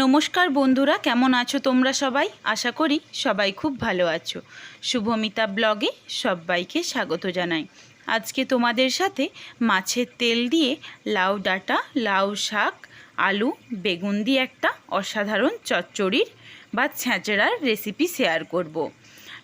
নমস্কার বন্ধুরা, কেমন আছো তোমরা সবাই? আশা করি সবাই খুব ভালো আছো। শুভমিতা ব্লগে সবাইকে স্বাগত জানাই। আজকে তোমাদের সাথে মাছের তেল দিয়ে লাউ ডাটা, লাউ শাক, আলু, বেগুন দিয়ে একটা অসাধারণ চচ্চড়ির বা ছ্যাঁচড়ার রেসিপি শেয়ার করব।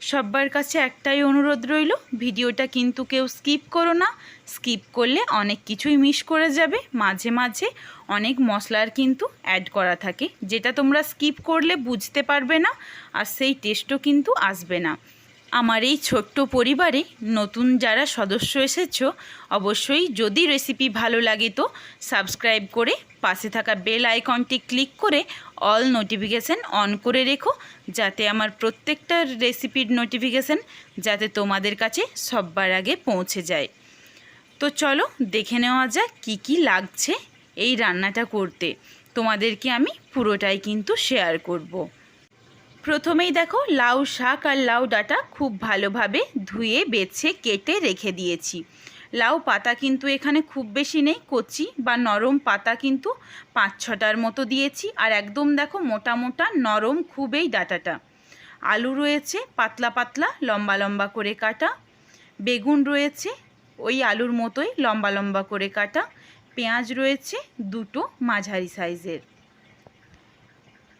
সবার কাছে একটাই অনুরোধ রইল, ভিডিওটা কিন্তু কেউ স্কিপ করো না। স্কিপ করলে অনেক কিছুই মিস করে যাবে। মাঝে মাঝে অনেক মশলার কিন্তু অ্যাড করা থাকে, যেটা তোমরা স্কিপ করলে বুঝতে পারবে না, আর সেই টেস্টও কিন্তু আসবে না। আমার এই ছোট্ট পরিবারে নতুন যারা সদস্য এসেছ, অবশ্যই যদি রেসিপি ভালো লাগে তো সাবস্ক্রাইব করে পাশে থাকা বেল আইকনটি ক্লিক করে অল নোটিফিকেশান অন করে রেখো, যাতে আমার প্রত্যেকটা রেসিপির নোটিফিকেশান যাতে তোমাদের কাছে সববার আগে পৌঁছে যায় তো চলো দেখে নেওয়া যাক কী কী লাগছে এই রান্নাটা করতে তোমাদেরকে আমি পুরোটাই কিন্তু শেয়ার করব। প্রথমেই দেখো লাউ শাক আর লাউ ডাঁটা খুব ভালোভাবে ধুয়ে, বেছে, কেটে রেখে দিয়েছি। লাউ পাতা কিন্তু এখানে খুব বেশি নেই, কচি বা নরম পাতা কিন্তু পাঁচ ছটার মতো দিয়েছি। আর একদম দেখো মোটা মোটা নরম খুবই ডাঁটাটা। আলু রয়েছে, পাতলা পাতলা, লম্বা লম্বা করে কাটা। বেগুন রয়েছে, ওই আলুর মতোই লম্বা লম্বা করে কাটা। পেঁয়াজ রয়েছে, দুটো মাঝারি সাইজের।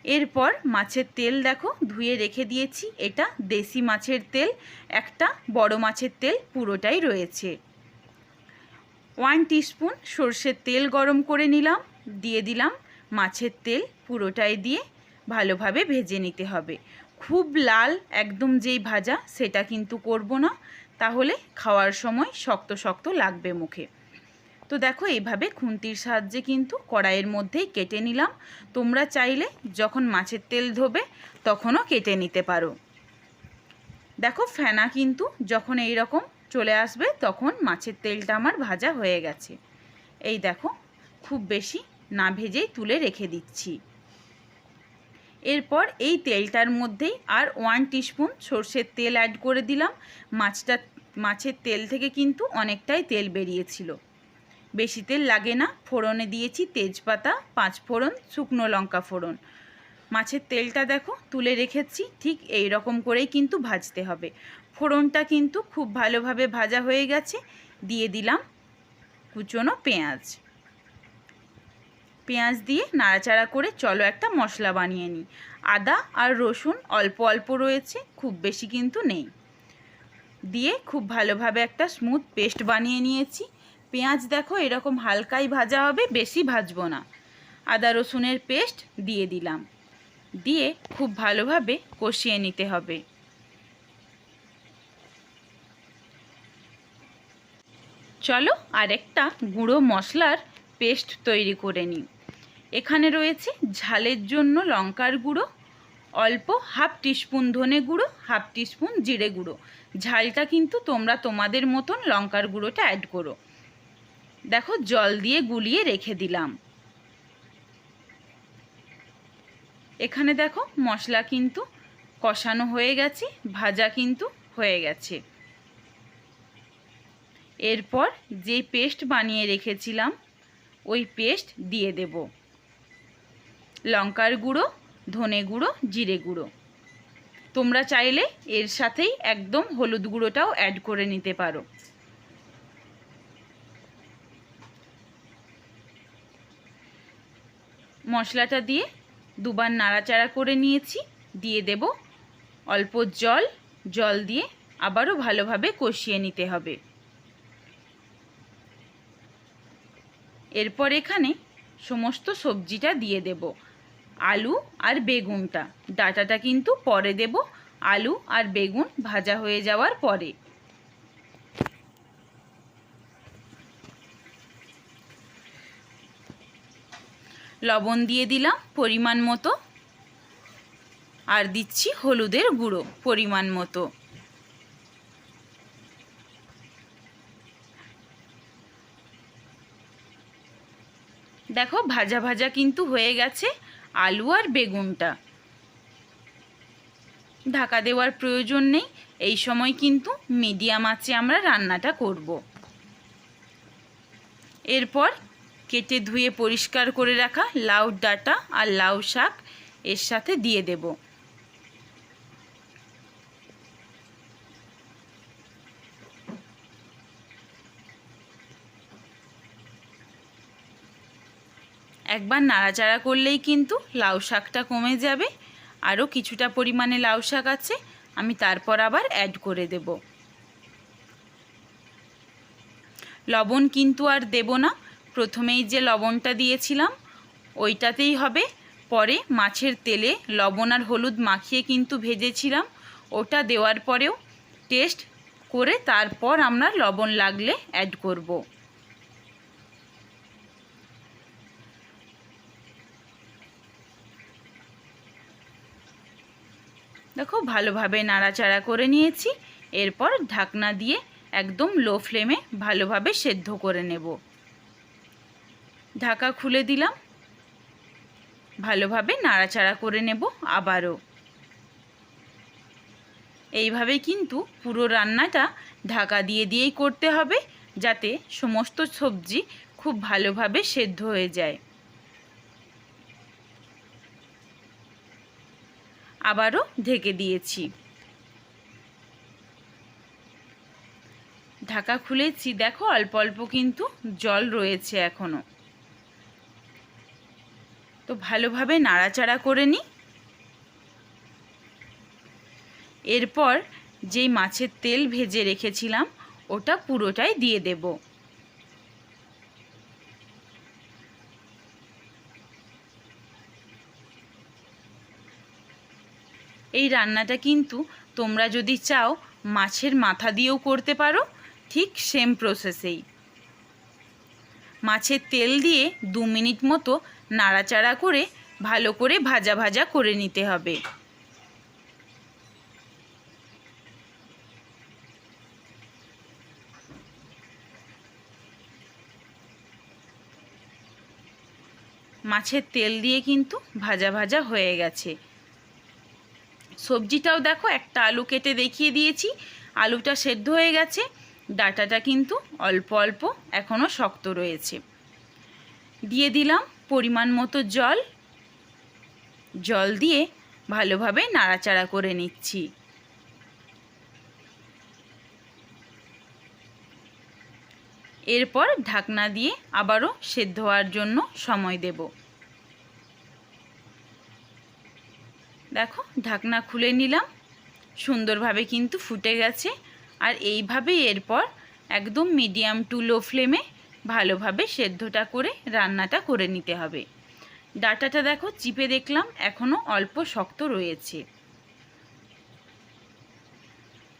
এরপর মাছের তেল দেখো, ধুয়ে রেখে দিয়েছি। এটা দেশি মাছের তেল, একটা বড় মাছের তেল পুরোটাই রয়েছে। ওয়ান টিস্পুন সর্ষের তেল গরম করে নিলাম, দিয়ে দিলাম মাছের তেল পুরোটাই দিয়ে ভালোভাবে ভেজে নিতে হবে। খুব লাল একদম যেই ভাজা, সেটা কিন্তু করব না, তাহলে খাওয়ার সময় শক্ত শক্ত লাগবে মুখে। তো দেখো, এইভাবে খুন্তির সাহায্যে কিন্তু কড়াইয়ের মধ্যেই কেটে নিলাম। তোমরা চাইলে যখন মাছের তেল ধোবে, তখনও কেটে নিতে পারো। দেখো, ফেনা কিন্তু যখন এই রকম চলে আসবে, তখন মাছের তেলটা আমার ভাজা হয়ে গেছে। এই দেখো, খুব বেশি না ভেজেই তুলে রেখে দিচ্ছি। এরপর এই তেলটার মধ্যেই আর ওয়ান টিস্পুন সর্ষের তেল অ্যাড করে দিলাম। মাছটা, মাছের তেল থেকে কিন্তু অনেকটাই তেল বেরিয়েছিল। বেশি তেল লাগে না। ফোড়নে দিয়েছি তেজপাতা, পাঁচ ফোড়ন, শুকনো লঙ্কা ফোড়ন। মাছের তেলটা দেখো, তুলে রেখেছি, ঠিক এই রকম করেই কিন্তু ভাজতে হবে। ফোড়নটা কিন্তু খুব ভালোভাবে ভাজা হয়ে গেছে, দিয়ে দিলাম কুচনো পেঁয়াজ। পেঁয়াজ দিয়ে নাড়াচাড়া করে চলো একটা মশলা বানিয়ে নিই। আদা আর রসুন অল্প অল্প রয়েছে, খুব বেশি কিন্তু নেই। দিয়ে খুব ভালোভাবে একটা স্মুথ পেস্ট বানিয়ে নিয়েছি। পেঁয়াজ দেখো, এরকম হালকাই ভাজা হবে, বেশি ভাজবো না। আদা রসুনের পেস্ট দিয়ে দিলাম। দিয়ে খুব ভালোভাবে কষিয়ে নিতে হবে। চলো আরেকটা গুঁড়ো মশলার পেস্ট তৈরি করে নিই। এখানে রয়েছে ঝালের জন্য লঙ্কার গুঁড়ো, অল্প হাফ টিস্পুন ধনে গুঁড়ো, হাফ টিস্পুন জিরে গুঁড়ো। ঝালটা কিন্তু তোমরা তোমাদের মতন লঙ্কার গুঁড়োটা অ্যাড করো। দেখো, জল দিয়ে গুলিয়ে রেখে দিলাম। এখানে দেখো, মশলা কিন্তু কষানো হয়ে গেছে, ভাজা কিন্তু হয়ে গেছে। এরপর যে পেস্ট বানিয়ে রেখেছিলাম, ওই পেস্ট দিয়ে দেব। লঙ্কার গুঁড়ো, ধনে গুঁড়ো, জিরে গুঁড়ো। তোমরা চাইলে এর সাথেই একদম হলুদ গুঁড়োটাও অ্যাড করে নিতে পারো। মশলাটা দিয়ে দুবার নাড়াচাড়া করে নিয়েছি। দিয়ে দেব অল্প জল। জল দিয়ে আবারও ভালোভাবে কষিয়ে নিতে হবে। এরপর এখানে সমস্ত সবজিটা দিয়ে দেব। আলু আর বেগুনটা। ডাটাটা কিন্তু পরে দেব। আলু আর বেগুন ভাজা হয়ে যাওয়ার পরে। লবণ দিয়ে দিলাম পরিমাণ মতো। আর দিচ্ছি হলুদের গুঁড়ো পরিমাণ মতো। দেখো ভাজা ভাজা কিন্তু হয়ে গেছে আলু আর বেগুনটা। ঢাকা দেওয়ার প্রয়োজন নেই, এই সময় কিন্তু মিডিয়াম আঁচে আমরা রান্নাটা করব। এরপর কেটে ধুয়ে পরিষ্কার করে রাখা লাউ ডাঁটা আর লাউ শাক এর সাথে দিয়ে দেব। একবার নাড়াচাড়া করলেই কিন্তু লাউ শাকটা কমে যাবে। আরও কিছুটা পরিমাণে লাউ শাক আছে, আমি তারপর আবার অ্যাড করে দেব। লবণ কিন্তু আর দেব না প্রথমেই যে লবণটা দিয়েছিলাম, ওইটাতেই হবে। পরে মাছের তেলে লবণ আর হলুদ মাখিয়ে কিন্তু ভেজেছিলাম। ওটা দেওয়ার পরেও টেস্ট করে তারপর আমরা লবণ লাগলে অ্যাড করব। দেখো ভালোভাবে নাড়াচাড়া করে নিয়েছি। এরপর ঢাকনা দিয়ে একদম লো ফ্লেমে ভালোভাবে সেদ্ধ করে নেব। ঢাকা খুলে দিলাম। ভালোভাবে নাড়াচাড়া করে নেব আবারও। এইভাবে কিন্তু পুরো রান্নাটা ঢাকা দিয়ে দিয়েই করতে হবে, যাতে সমস্ত সবজি খুব ভালোভাবে সেদ্ধ হয়ে যায়। আবারও ঢেকে দিয়েছি। ঢাকা খুলেছি, দেখো অল্প অল্প কিন্তু জল রয়েছে এখনও। তো ভালোভাবে নাড়াচাড়া করে নিই এরপর যেই মাছের তেল ভেজে রেখেছিলাম, ওটা পুরোটাই দিয়ে দেব। এই রান্নাটা কিন্তু তোমরা যদি চাও, মাছের মাথা দিয়েও করতে পারো, ঠিক সেম প্রসেসেই মাছের তেল দিয়ে দু মিনিট মতো নাড়াচাড়া করে ভালো করে ভাজা ভাজা করে নিতে হবে। মাছের তেল দিয়ে কিন্তু ভাজা ভাজা হয়ে গেছে। সবজিটাও দেখো, একটা আলু কেটে দেখিয়ে দিয়েছি। আলুটা সেদ্ধ হয়ে গেছে। ডাটাটা কিন্তু অল্প অল্প এখনও শক্ত রয়েছে। দিয়ে দিলাম পরিমাণ মতো জল জল দিয়ে ভালোভাবে নাড়াচাড়া করে নিচ্ছি। এরপর ঢাকনা দিয়ে আবারও সেদ্ধ হওয়ার জন্য সময় দেব। দেখো, ঢাকনা খুলে নিলাম। সুন্দরভাবে কিন্তু ফুটে গেছে। আর এইভাবেই এরপর একদম মিডিয়াম টু লো ফ্লেমে ভালোভাবে সেদ্ধটা করে, রান্নাটা করে নিতে হবে। ডাটাটা দেখো, চিপে দেখলাম এখনও অল্প শক্ত রয়েছে।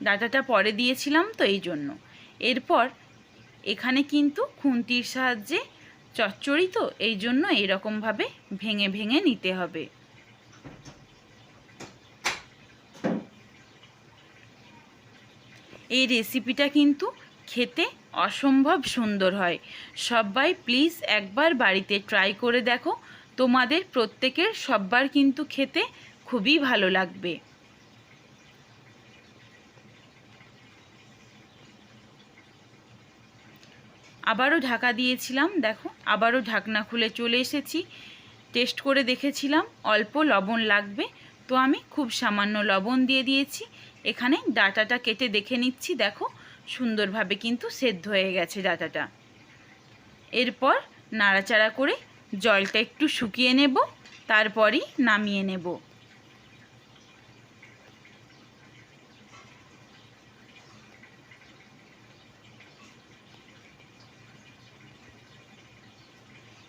ডাটাটা পরে দিয়েছিলাম তো এই জন্য। এরপর এখানে কিন্তু খুন্তির সাহায্যে চচ্চড়ি তো, এই জন্য এরকমভাবে ভেঙে ভেঙে নিতে হবে। এই রেসিপিটা কিন্তু খেতে অসম্ভব সুন্দর হয়। সবাই প্লিজ একবার বাড়িতে ট্রাই করে দেখো। তোমাদের প্রত্যেকের সববার কিন্তু খেতে খুবই ভালো লাগবে। আবারও ঢাকা দিয়েছিলাম, দেখো, আবারও ঢাকনা খুলে চলে এসেছি। টেস্ট করে দেখেছিলাম, অল্প লবণ লাগবে। তো আমি খুব সামান্য লবণ দিয়ে দিয়েছি। এখানে ডাটাটা কেটে দেখে নিচ্ছি, দেখো। সুন্দরভাবে কিন্তু সেদ্ধ হয়ে গেছে ডাটাটা। এরপর নাড়াচাড়া করে জলটা একটু শুকিয়ে নেব, তারপরই নামিয়ে নেব।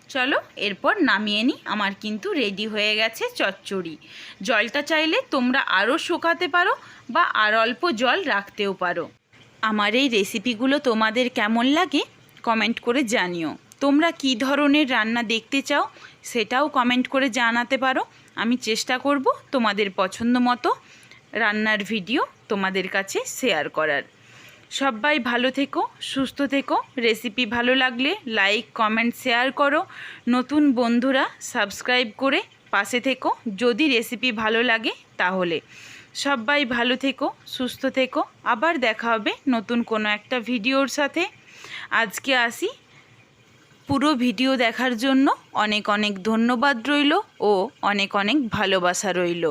চলো, এরপর নামিয়ে নিই। আমার কিন্তু রেডি হয়ে গেছে চচ্চড়ি। জলটা চাইলে তোমরা আরও শুকাতে পারো বা আর অল্প জল রাখতেও পারো। আমার এই রেসিপিগুলো তোমাদের কেমন লাগে কমেন্ট করে জানিও। তোমরা কি ধরনের রান্না দেখতে চাও, সেটাও কমেন্ট করে জানাতে পারো। আমি চেষ্টা করব তোমাদের পছন্দ মতো রান্নার ভিডিও তোমাদের কাছে শেয়ার করার। সবাই ভালো থেকো, সুস্থ থেকো। রেসিপি ভালো লাগলে লাইক কমেন্ট শেয়ার করো। নতুন বন্ধুরা সাবস্ক্রাইব করে পাশে থেকো। যদি রেসিপি ভালো লাগে, তাহলে। সবাই ভালো থেকো, সুস্থ থেকো। আবার দেখা হবে নতুন কোনো একটা ভিডিওর সাথে। আজকে আসি। পুরো ভিডিও দেখার জন্য অনেক অনেক ধন্যবাদ রইল ও অনেক অনেক ভালোবাসা রইল।